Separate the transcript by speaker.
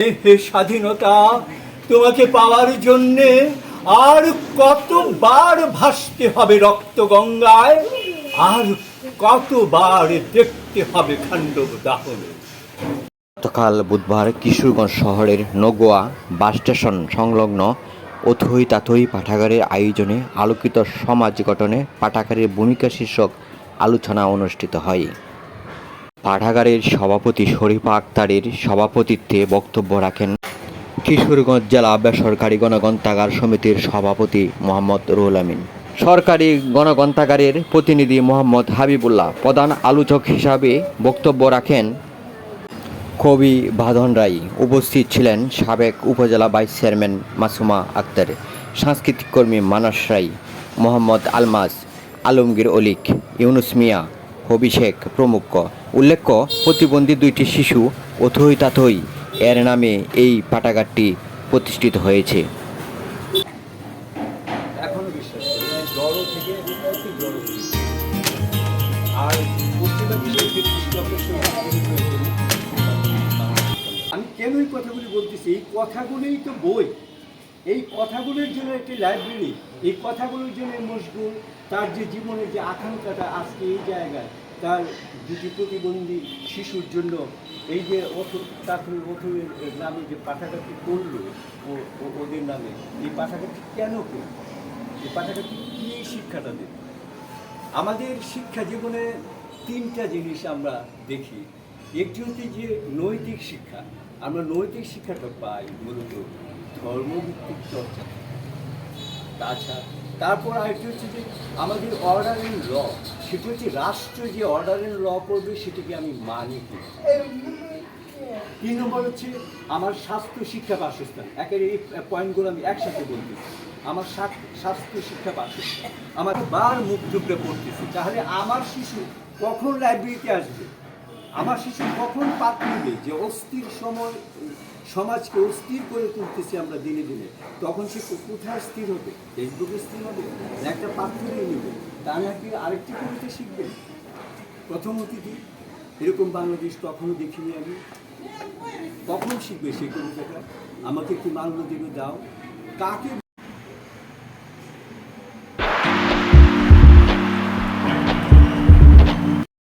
Speaker 1: হে স্বাধীনতা তোমাকে পাওয়ার জন্যে আর কতবার ভাসতে হবে রক্ত গঙ্গায়, আর কতবার দেখতে হবে খাণ্ডব দাহনে।
Speaker 2: গতকাল বুধবার কিশোরগঞ্জ শহরের নগোয়া বাস স্টেশন সংলগ্ন অথই তাথই পাঠাগারের আয়োজনে আলোকিত সমাজ গঠনে পাঠাগারের ভূমিকা শীর্ষক আলোচনা অনুষ্ঠিত হয়। পাঠাগারের সভাপতি শরীফা আক্তারের সভাপতিত্বে বক্তব্য রাখেন কিশোরগঞ্জ জেলা বেসরকারি গণগ্রন্থাগার সমিতির সভাপতি মোহাম্মদ রুহুল আমিন। সরকারি গণগ্রন্থাগারের প্রতিনিধি মোহাম্মদ হাবিবুল্লাহ প্রধান আলোচক হিসাবে বক্তব্য রাখেন কবি বাঁধন রায়। উপস্থিত ছিলেন সাবেক উপজেলা ভাইস চেয়ারম্যান মাসুমা আক্তার, সাংস্কৃতিক কর্মী মানস রায়, মোহাম্মদ আলমাস আলমগীর অলিক, ইউনুস মিয়া শেখ প্রমুখ। উল্লেখ্য, প্রতিবন্ধী দুইটি শিশু অথই তাথই এর নামে এই পাঠাগারটি প্রতিষ্ঠিত হয়েছে।
Speaker 1: হয়ে। আমি কেন এই কথাগুলি বলতেছি? এই কথাগুলোই তো বই। এই কথাগুলির জন্য একটি লাইব্রেরি এই কথাগুলোর জন্য মশগুল, তার যে জীবনের যে আকাঙ্ক্ষাটা আজকে এই জায়গায়, তার দুটি প্রতিবন্ধী শিশুর জন্য এই যে অথ তাকে অথের নামে যে পাঠাগারটি করল ওদের নামে, এই পাঠাগারটি কেন করল? এই পাঠাগারটি কী শিক্ষাটা দেবে আমাদের শিক্ষা জীবনে তিনটা জিনিস আমরা দেখি। একটি হচ্ছে যে নৈতিক শিক্ষা, আমরা নৈতিক শিক্ষাটা পাই মূলত ধর্মভিত্তিক চর্চা। তাছাড়া তারপর আরেকটি হচ্ছে যে আমাদের অর্ডার ইন ল সেটা হচ্ছে রাষ্ট্র যে অর্ডার ইন ল করবে সেটাকে আমি মানি কি? তিন নম্বর হচ্ছে? আমার স্বাস্থ্য শিক্ষা বাসস্থান। একের এই পয়েন্টগুলো আমি একসাথে বলতেছি আমার স্বাস্থ্য শিক্ষা বাসস্থান। আমার বার মুখ টুকরে পড়তেছি। তাহলে আমার শিশু কখন লাইব্রেরিতে আসবে? আমার শিশু কখন পাত নিবে যে অস্থির সময়, সমাজকে অস্থির করে তুলতেছি আমরা দিনে দিনে? তখন সে কোথায় স্থির হবে? ফেসবুকে স্থির হবে? একটা পাথরে নেবে? তা নাকি আরেকটি কবিতা শিখবে? প্রথম অতিথি, এরকম বাংলাদেশ কখনো দেখিনি আমি। কখন শিখবে সেই কবিতাটা? আমাকে একটি মাল্য দেবে দাও? কাকে